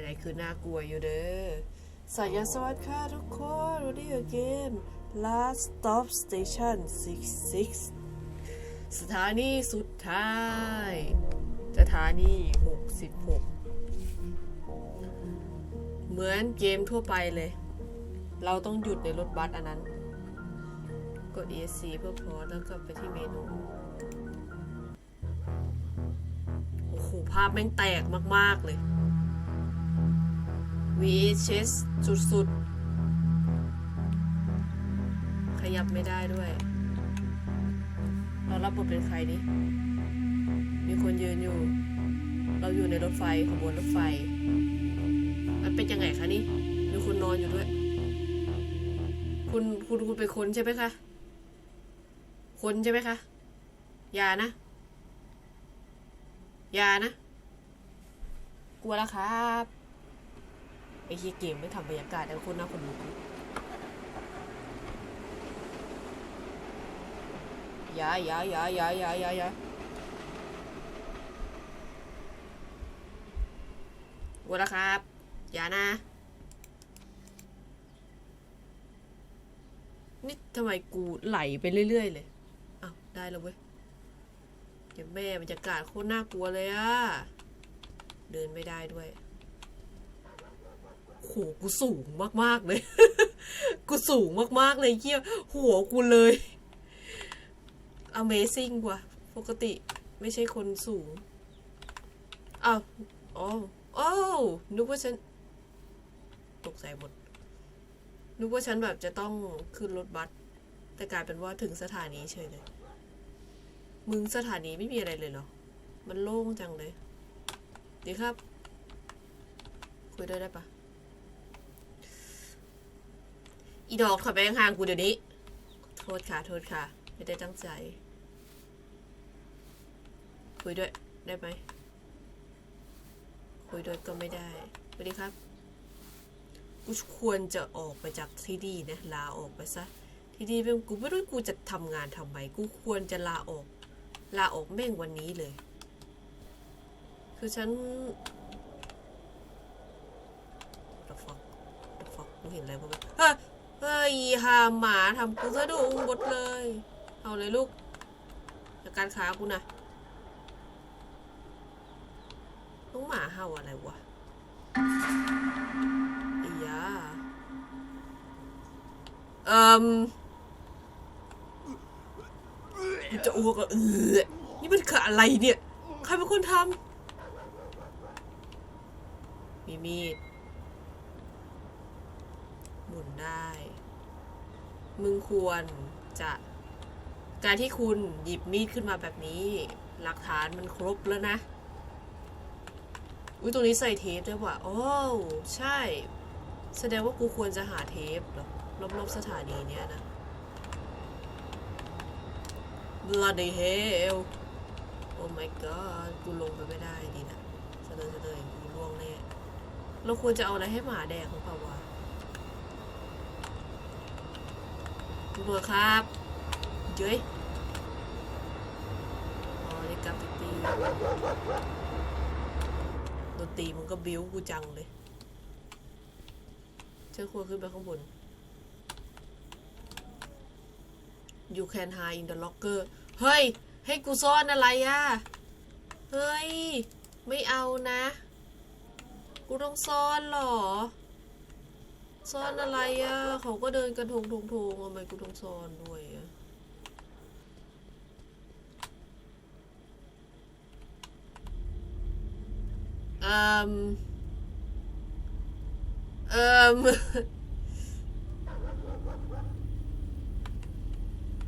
ไหนๆคือน่ากลัวอยู่เด้อสายสวัสดีค่ะทุกคนวันนี้อยู่เกม Last Stop Station 66 สถานีสุดท้าย สถานี 66 เหมือนเกมทั่วไปเลย เราต้องหยุดในรถบัสอันนั้น กด ESC เพื่อพอแล้วก็ไปที่เมนูโอ้โหภาพแม่งแตกมาก ๆ เลย VHS สุดๆ ขยับไม่ได้ด้วย เรารับบทเป็นใครดิ มีคนยืนอยู่ เราอยู่ในรถไฟขบวนรถไฟ มันเป็นยังไงคะนี่ มีคนนอนอยู่ด้วย คุณคุณคุณเป็นคนใช่ไหมคะ คนใช่ไหมคะ อย่านะ อย่านะ กลัวแล้วครับ ไอ้เฮียเกมไม่ทำบรรยากาศแต่คนน่าคนลุกย่าอย่าอย่าอย่าอย่าอย่าอย่ากลัวแล้วครับ อย่านะ นี่ทำไมกูไหลไปเรื่อย ๆ เลยอ้าวได้แล้วเว้ยเดี๋ยวแม่บรรยากาศโคตรน่ากลัวเลยอะเดินไม่ได้ด้วย โหกูสูงมากๆเลย กูสูงมากๆเลยเยี่ยหัวกูเลย Amazing ว่าปกติไม่ใช่คนสูงอ้าวอ๋ออ้าวนึกว่าฉัน ตกใจหมด นึกว่าฉันแบบจะต้องขึ้นรถบัส แต่กลายเป็นว่าถึงสถานีเฉยเลย มึงสถานีไม่มีอะไรเลยเหรอ มันโล่งจังเลย ดีครับ คุยด้วยได้ปะ อีดอกถอยไปห่างๆกูเดี๋ยวนี้ โทษค่ะ โทษค่ะ ไม่ได้ตั้งใจ คุยด้วย ได้ไหม คุยด้วยก็ไม่ได้สวัสดีครับ กูควรจะออกไปจากที่นี่นะ ลาออกไปซะ ที่นี่เป็นกูไม่รู้กูจะทำงานทำไม กูควรจะลาออก ลาออกแม่งวันนี้เลย คือฉัน the fuck the fuck กูเห็นอะไรบ้างเฮ้ เฮ้ยหาหมาทำกูสะดุ้งหมดเลย เอาเลยลูกจากการค้ากูนะน้องหมาเห่าอะไรวะอ้ยาเอ่มจะอ้วกอะเออนี่มันคืออะไรเนี่ย ใครเป็นคนทำมีมีดหมุนได้ มึงควรจะการที่คุณหยิบมีดขึ้นมาแบบนี้ หลักฐานมันครบแล้วนะอุ้ยตรงนี้ใส่เทปด้วยว่ะโอ้ใช่ แสดงว่ากูควรจะหาเทปหรอรอบๆสถานีเนี้ยนะ bloody hell oh my god กูลงไปไม่ได้ดีนะเสดอเสดอกูล่วงแน่เราควรจะเอาอะไรให้หมาแดกหรือเปล่าวะ ตำรวครับเย้ยอ๋อนี่กราฟฟิตี้ดนตรีมันก็บิ้วกูจังเลยฉันควขึ้นไปข้างบน You can hide in the locker เฮ้ย ให้กูซ่อนอะไรอะเฮ้ย ไม่เอานะ กูต้องซ่อนหรอ ซ่อนอะไรอะ เขาก็เดินกันทงทงทงทำไมกูต้องซ่อนด้วยอะเอ่มเอ่ม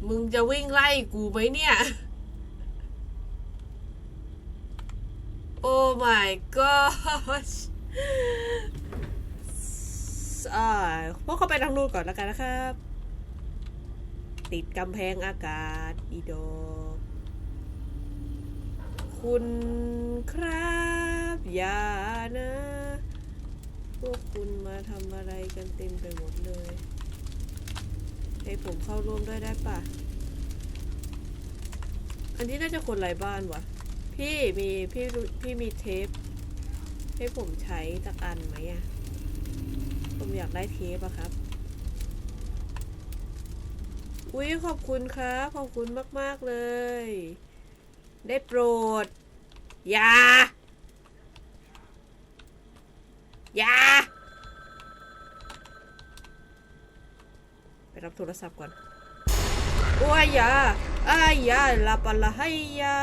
มึงจะวิ่งไล่กูไหมเนี่ย โอ้ my god อ่าพวกเขาไปทางนู้นก่อนแล้วกันนะครับ ติดกำแพงอากาศอีดอกคุณครับอย่านะ พวกคุณมาทำอะไรกันเต็มไปหมดเลยให้ผมเข้าร่วมด้วยได้ปะอันนี้น่าจะคนไร้บ้านวะพี่มีพี่พี่มีเทป ให้ผมใช้สักอันไหมอะ ผมอยากได้เทปอะครับ อุ้ยขอบคุณครับ ขอบคุณมาก ๆ เลย ได้โปรด อย่า อย่า ไปรับโทรศัพท์ก่อนโอ้ยอยาอ้ายยาลาปละให้ยา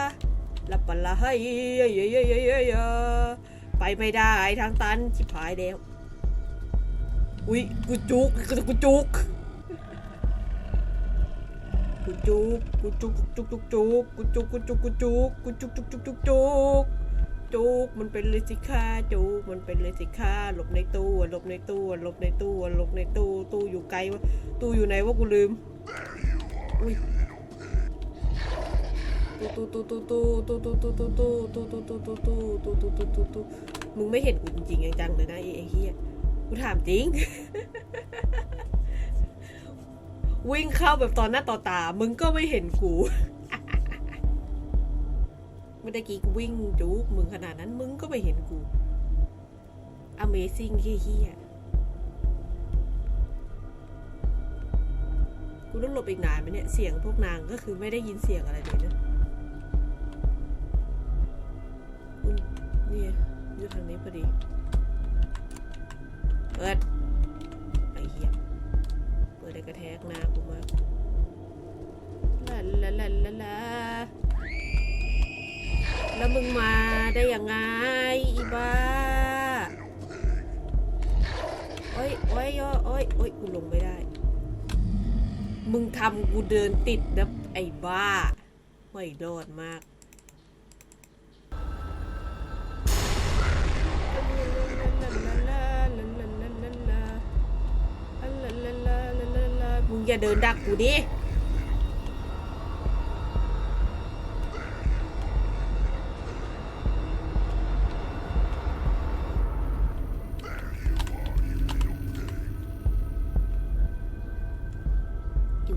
ลาปละให้ยายายายายาไปไม่ได้ทางตันชิบหายแล้ว อุ้ยกูจุกกูจุกกูจุกกูจุกจุกจุกจุกกูจุกกูจุกกูจุกกูจุกจุกจุกจุกจุกจุกมันเป็นเลยสิค่าจุกมันเป็นเลยสิค่าหลบในตู้หลบในตู้หลบในตู้หลบในตู้ตู้อยู่ไกลวะตู้อยู่ไหนวะกูลืมอุ้ยตู้ตู้ตู้ตู้ตู้ตู้ตู้ตู้ตู้ตู้ตู้ตู้ตู้ตู้ตู้ตู้ตู้ตู้ตู้มึงไม่เห็นกูจริงจังเลยนะไอ้ไอ้เฮีย กูถามจริง วิ่งเข้าแบบตอนหน้าต่อตา มึงก็ไม่เห็นกูเมื่อกี้กูวิ่งจูกมึงขนาดนั้น มึงก็ไม่เห็นกู Amazing เฮี้ยๆกูต้องหลบอีกนานไหมเนี่ย เสียงพวกนางก็คือไม่ได้ยินเสียงอะไรเลยนะคุณเนี่ยอยู่ทางนี้พอดี เปิดไอ้เหี้ยเปิดได้กระแทกหน้ากูมากลาลาลาลาลาแล้วมึงมาได้ยังไงอีบ้าโอ้ยโอ้ยโอ้ยโอ้ยกูลงไม่ได้ มึงทำกูเดินติดนะไอ้บ้า ไม่โดดมาก อย่าเดินดักกูดิ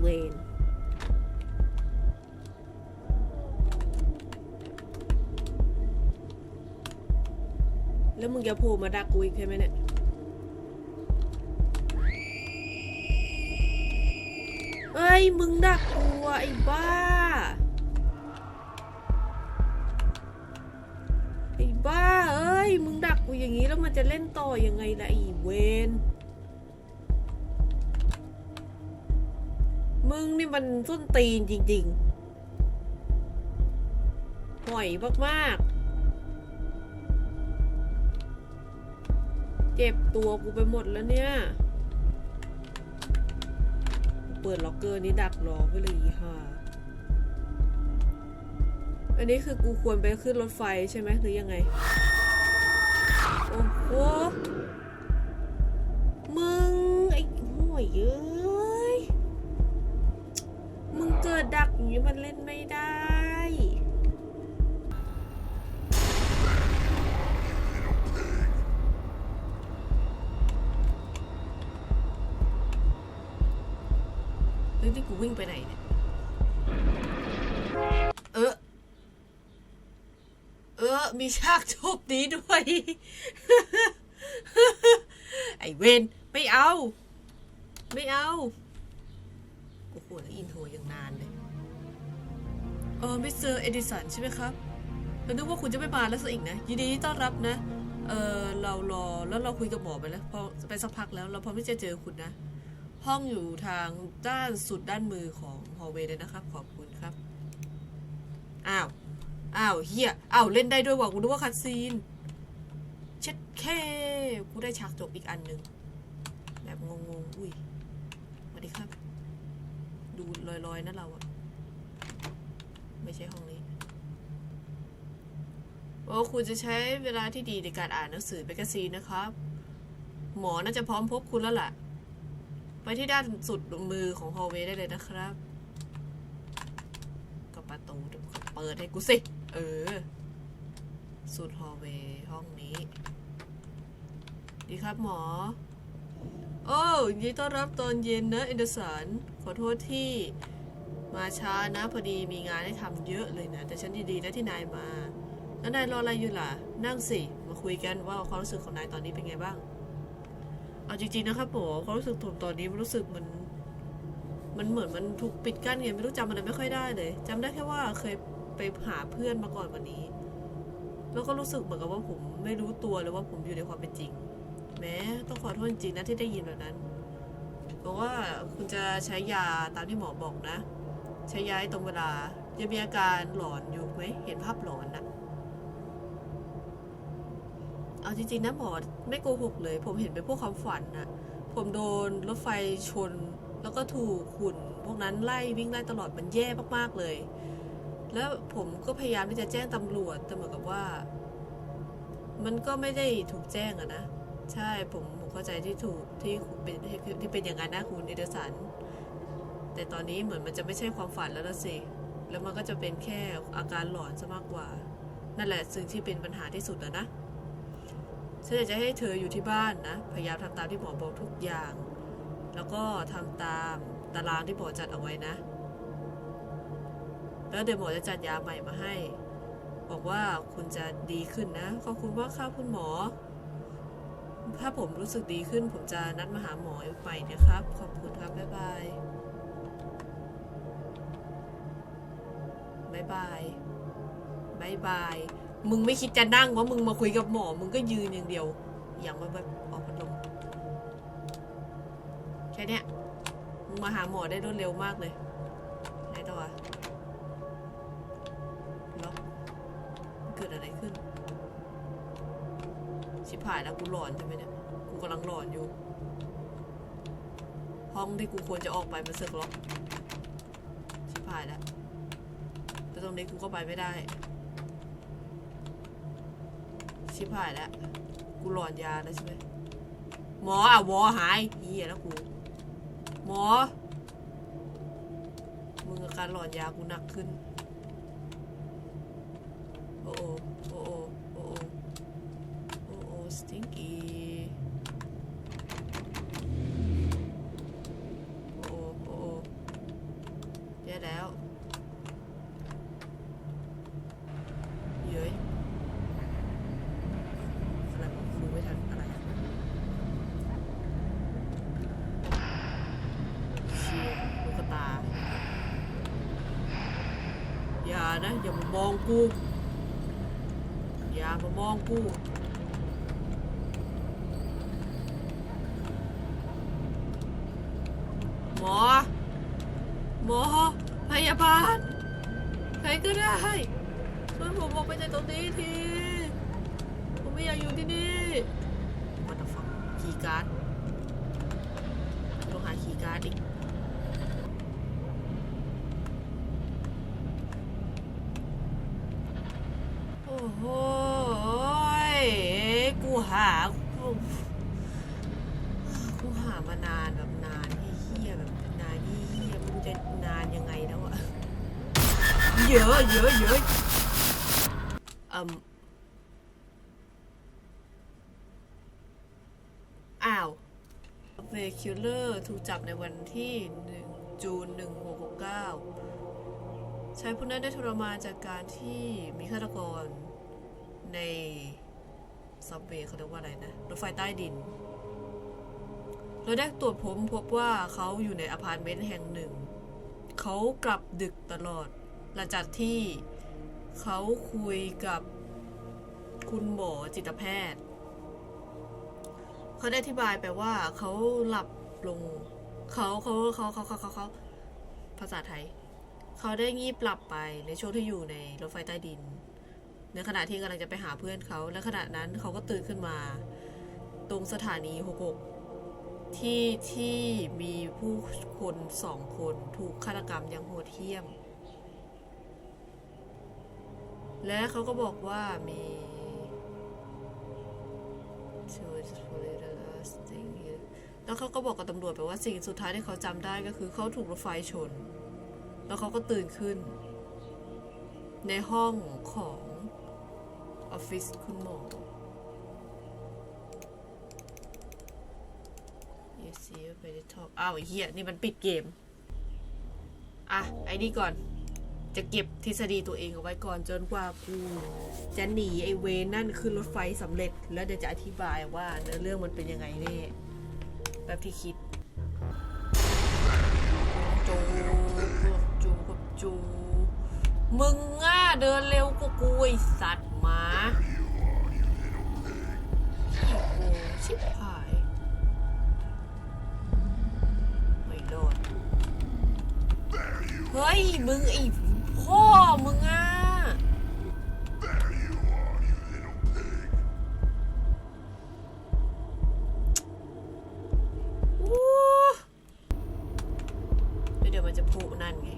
เวนแล้วมึงจะโผล่มาดักกูอีกใช่ไหมเนี่ย มึงดักกูอะไอ้บ้า ไอ้บ้า เอ้ย มึงดักกูอย่างนี้แล้วมันจะเล่นต่อยังไงล่ะไอ้เวนมึงนี่มันส้นตีนจริงๆห่อยมากๆ เจ็บตัวกูไปหมดแล้วเนี่ย เปิดล็อกเกอร์นี้ดักรอไปเลยอีห่าอันนี้คือกูควรไปขึ้นรถไฟใช่ไหมหรือยังไง โอ้โห วิ่งไปไหนเนี่ย เออ เออ มีฉากจบนี้ด้วย ไอเวนไม่เอา ไม่เอาโอ้โหแล้วอินโทรยังนานเลย เออมิสเตอร์เอดิสันใช่ไหมครับเรานึกว่าคุณจะไม่มาแล้วซะอีกนะ ยินดีต้อนรับนะ เออเรารอแล้วเราคุยกับหมอไปแล้วพอไปสักพักแล้ว เราพร้อมที่จะเจอคุณนะ ห้องอยู่ทางด้านสุดด้านมือของฮอลเวย์เลยนะครับ ขอบคุณครับ อ้าว อ้าวเฮียอ้าวเล่นได้ด้วยว่ะกูนึกว่าคัดซีน เช็ดแค่กูได้ฉากจบอีกอันหนึ่งแบบงงๆ อุ้ยสวัสดีครับ ดูลอยๆนะเราอะไม่ใช่ห้องนี้โอ้คุณจะใช้เวลาที่ดีในการอ่านหนังสือแมกกาซีนนะครับ หมอน่าจะพร้อมพบคุณแล้วล่ะ ไปที่ด้านสุดมือของฮอลเวย์ได้เลยนะครับ ก็ประตูเดี๋ยวเปิดให้กูสิ เออ สุดฮอลเวย์ห้องนี้ ดีครับหมอ โอ้ยินดีต้อนรับตอนเย็นนะเอนเดอร์สัน ขอโทษที่มาช้านะ พอดีมีงานให้ทำเยอะเลยนะ แต่ฉันดีๆนะที่นายมา แล้วนายรออะไรอยู่ล่ะ นั่งสิ มาคุยกันว่าความรู้สึกของนายตอนนี้เป็นไงบ้าง เอาจริงๆนะครับผมความรู้สึกผมตอนนี้มันรู้สึกมัน มันเหมือนมันถูกปิดกั้นไงไม่รู้จำอะไรไม่ค่อยได้เลยจำได้แค่ว่าเคยไปหาเพื่อนมาก่อนวันนี้ แล้วก็รู้สึกเหมือนกับว่าผมไม่รู้ตัวเลยว่าผมอยู่ในความเป็นจริง แม้ต้องขอโทษจริงนะที่ได้ยินแบบนั้นบอกว่าคุณจะใช้ยาตามที่หมอบอกนะ ใช้ยาให้ตรงเวลายังมีอาการหลอนอยู่ไหมเห็นภาพหลอนนะ เอาจริงๆนะหมอไม่โกหกเลย ผมเห็นเป็นพวกความฝันนะผมโดนรถไฟชน แล้วก็ถูกหุ่นพวกนั้นไล่วิ่งไล่ตลอดมันแย่มากๆเลย แล้วผมก็พยายามที่จะแจ้งตำรวจแต่เหมือนกับว่า มันก็ไม่ได้ถูกแจ้งอะนะ ใช่ผมผมเข้าใจที่ถูกที่เป็นที่เป็นอย่างนั้นนะคุณเอเดอร์สันแต่ตอนนี้เหมือนมันจะไม่ใช่ความฝันแล้วละสิแล้วมันก็จะเป็นแค่อาการหลอนซะมากกว่า นั่นแหละสิ่งที่เป็นปัญหาที่สุดนะนะ ฉันอยากจะให้เธออยู่ที่บ้านนะ พยายามทำตามที่หมอบอกทุกอย่าง แล้วก็ทำตามตารางที่หมอจัดเอาไว้นะ แล้วเดี๋ยวหมอจะจัดยาใหม่มาให้ บอกว่าคุณจะดีขึ้นนะ ขอบคุณมากครับคุณหมอ ถ้าผมรู้สึกดีขึ้น ผมจะนัดมาหาหมอใหม่นะครับ ขอบคุณครับบ๊ายบายบ๊ายบายบ๊ายบาย มึงไม่คิดจะนั่งว่ามึงมาคุยกับหมอ มึงก็ยืนอย่างเดียว อย่างว่าแบบออกพัดลมแค่เนี้ยมึงมาหาหมอได้รวดเร็วมากเลยไหนต่ออะล็อกเกิดอะไรขึ้น ชิบหายแล้วกูหลอนใช่ไหมเนี่ย กูกำลังหลอนอยู่ ห้องที่กูควรจะออกไปมันเสึกล็อกชิบหายแล้วแต่ตรงนี้กูก็ไปไม่ได้ ชิบหายแล้ว กูหลอนยาแล้วใช่ไหมหมออะวอหายเฮียแล้วกู หมอ มึงอาการหลอนยากูหนักขึ้น โอ้โอ้โอ้โอ้โอ้โอ้โอ้สติงกี้โอ้โอ้โอ้แย่แล้ว เย้ยอะไรของครูไม่ทันอะไรเชียลูกตา อย่านะ อย่ามามอง กูอย่ามามองกูหมอ หมอ พยาบาลใครก็ได้ช่วยผมออกไปจากตรงนี้ทีผมไม่อยากอยู่ที่นี่ What the fuck คีย์การ์ดต้องหาคีย์การ์ดอีก โอ้โหยกูหากูกูหามานานแบบนานเฮี้ยๆแบบนานเฮี้ยๆไม่รู้จะนานยังไงแล้วอะ เยอะเยอะเยอะอืมอ้าวเวคิลเลอร์ถูกจับในวันที่ 1 จูน 1669 ชายผู้นั้นได้ทรมานจากการที่มีฆาตกรในซับเวย์เขาเรียกว่าอะไรนะ รถไฟใต้ดิน เราได้ตรวจผมพบว่าเขาอยู่ในอพาร์ตเมนต์แห่งหนึ่ง เขากลับดึกตลอด หลังจากที่เขาคุยกับคุณหมอจิตแพทย์ เขาได้อธิบายไปว่าเขาหลับลงเขาเขาเขาเขาเขาเขาเขาภาษาไทย เขาได้งีบหลับไปในช่วงที่อยู่ในรถไฟใต้ดิน ในขณะที่กำลังจะไปหาเพื่อนเขา และขณะนั้นเขาก็ตื่นขึ้นมา ตรงสถานีหกหกที่ที่มีผู้คนสองคนถูกฆาตกรรมอย่างโหดเหี้ยม และเขาก็บอกว่ามี แล้วเขาก็บอกกับตำรวจไปว่าสิ่งสุดท้ายที่เขาจำได้ก็คือเขาถูกรถไฟชน แล้วเขาก็ตื่นขึ้น ในห้องของออฟฟิศคุณหมอ Yes, see, ไปในท็อปอ้าวเหี้ยนี่มันปิดเกม อะ ไอ้นี่ก่อน จะเก็บทฤษฎีตัวเองเอาไว้ก่อนจนกว่ากูจะหนีไอเวนนั่นขึ้นรถไฟสำเร็จ แล้วเดี๋ยวจะอธิบายว่าเนื้อเรื่องมันเป็นยังไงแน่แบบที่คิดจูจูกับจูมึงอะเดินเร็วกว่ากูไอสัตว์หมาโอ้ชิบหายไม่โดนเฮ้ยมึงไอ้ พ่อมึงอะอู้แล้วเดี๋ยวมันจะพูนั่นไง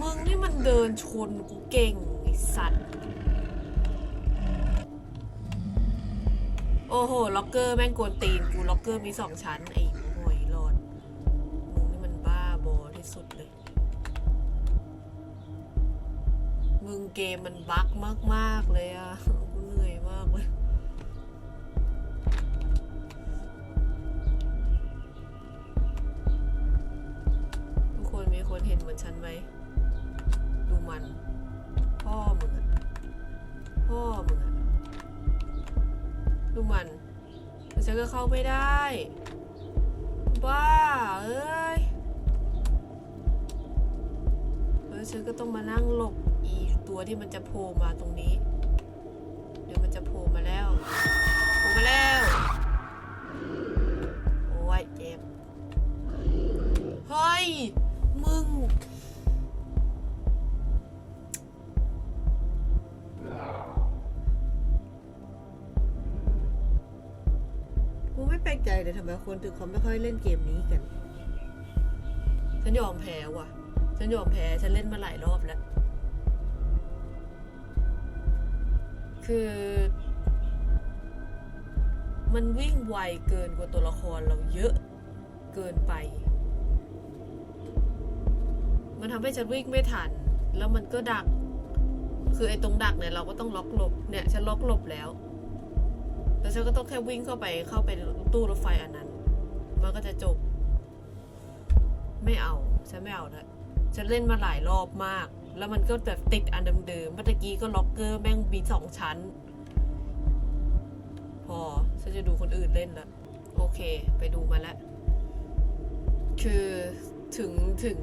มึงนี่มันเดินชนกูเก่งไอ้สัตว์ โอ้โห ล็อกเกอร์แม่งกวนตีนกู ล็อกเกอร์มีสองชั้นไอ้ มึงเกมมันบั๊กมาก ๆ เลยอะกูเหนื่อยมากเลยทุกคนมีคนเห็นเหมือนฉันไหม ดูมัน พ่อมึงอะพ่อมึงอะดูมันแต่ฉันก็เข้าไม่ได้ บ้า เอ้ยแล้วฉันก็ต้องมานั่งหลบ ตัวที่มันจะโผล่มาตรงนี้ เดี๋ยวมันจะโผล่มาแล้วโผล่มาแล้ว โอ้ยเจ็บเฮ้ย มึง กูไม่แปลกใจเลยทำไมคนถึงเขาไม่ค่อยเล่นเกมนี้กัน ฉันยอมแพ้ว่ะ ฉันยอมแพ้ ฉันเล่นมาหลายรอบแล้ว คือ มันวิ่งไวเกินกว่าตัวละครเราเยอะเกินไป มันทำให้ฉันวิ่งไม่ทัน แล้วมันก็ดัก คือไอ้ตรงดักเนี่ยเราก็ต้องล็อกหลบ เนี่ยฉันล็อกหลบแล้ว แล้วฉันก็ต้องแค่วิ่งเข้าไปเข้าไปตู้รถไฟอันนั้น มันก็จะจบ ไม่เอา ฉันไม่เอาละฉันเล่นมาหลายรอบมาก แล้วมันก็แบบติดอันเดิมๆเมื่อกี้ก็ล็อกเกอร์แม่งมีสองชั้น พอฉันจะดูคนอื่นเล่นละโอเค ไปดูมาแล้ว คือถึงถึง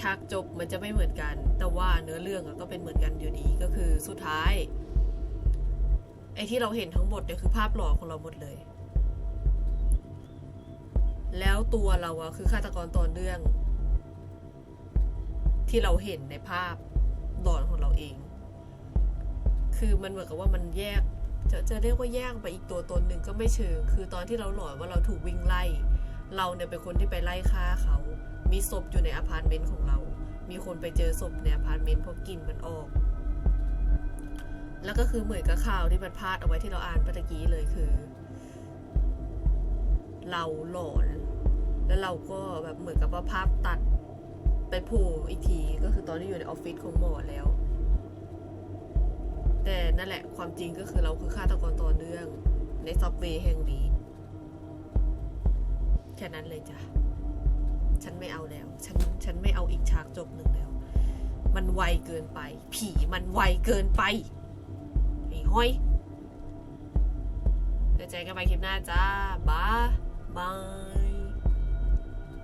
ฉากจบมันจะไม่เหมือนกัน แต่ว่าเนื้อเรื่องอะก็เป็นเหมือนกันอยู่ดีก็คือสุดท้าย ไอ้ที่เราเห็นทั้งหมดเนี่ยคือภาพหลอกของเราหมดเลย แล้วตัวเราอะคือฆาตกรตอนเรื่อง ที่เราเห็นในภาพหลอนของเราเอง คือมันเหมือนกับว่ามันแยก จะจะเรียกว่าแยกไปอีกตัวตนหนึ่งก็ไม่เชิง คือตอนที่เราหลอนว่าเราถูกวิ่งไล่ เราเนี่ยเป็นคนที่ไปไล่ฆ่าเขา มีศพอยู่ในอพาร์ตเมนต์ของเรา มีคนไปเจอศพในอพาร์ตเมนต์เพราะกลิ่นมันออก แล้วก็คือเหมือนกับข่าวที่มันพาดเอาไว้ที่เราอ่านเมื่อกี้เลยคือ เราหลอน แล้วเราก็แบบเหมือนกับว่าภาพตัด ไปโผล่อีกทีก็คือตอนที่อยู่ในออฟฟิศของหมอแล้ว แต่นั่นแหละความจริงก็คือเราคือฆาตกรต่อเนื่อง ในซับเวย์แห่งนี้ แค่นั้นเลยจ้ะ ฉันไม่เอาแล้ว ฉันฉันไม่เอาอีกฉากจบหนึ่งแล้ว มันไวเกินไป ผีมันไวเกินไปไอ้ห้อยเดี๋ยวเจอกันใหม่คลิปหน้าจ้า บ๊ายบาย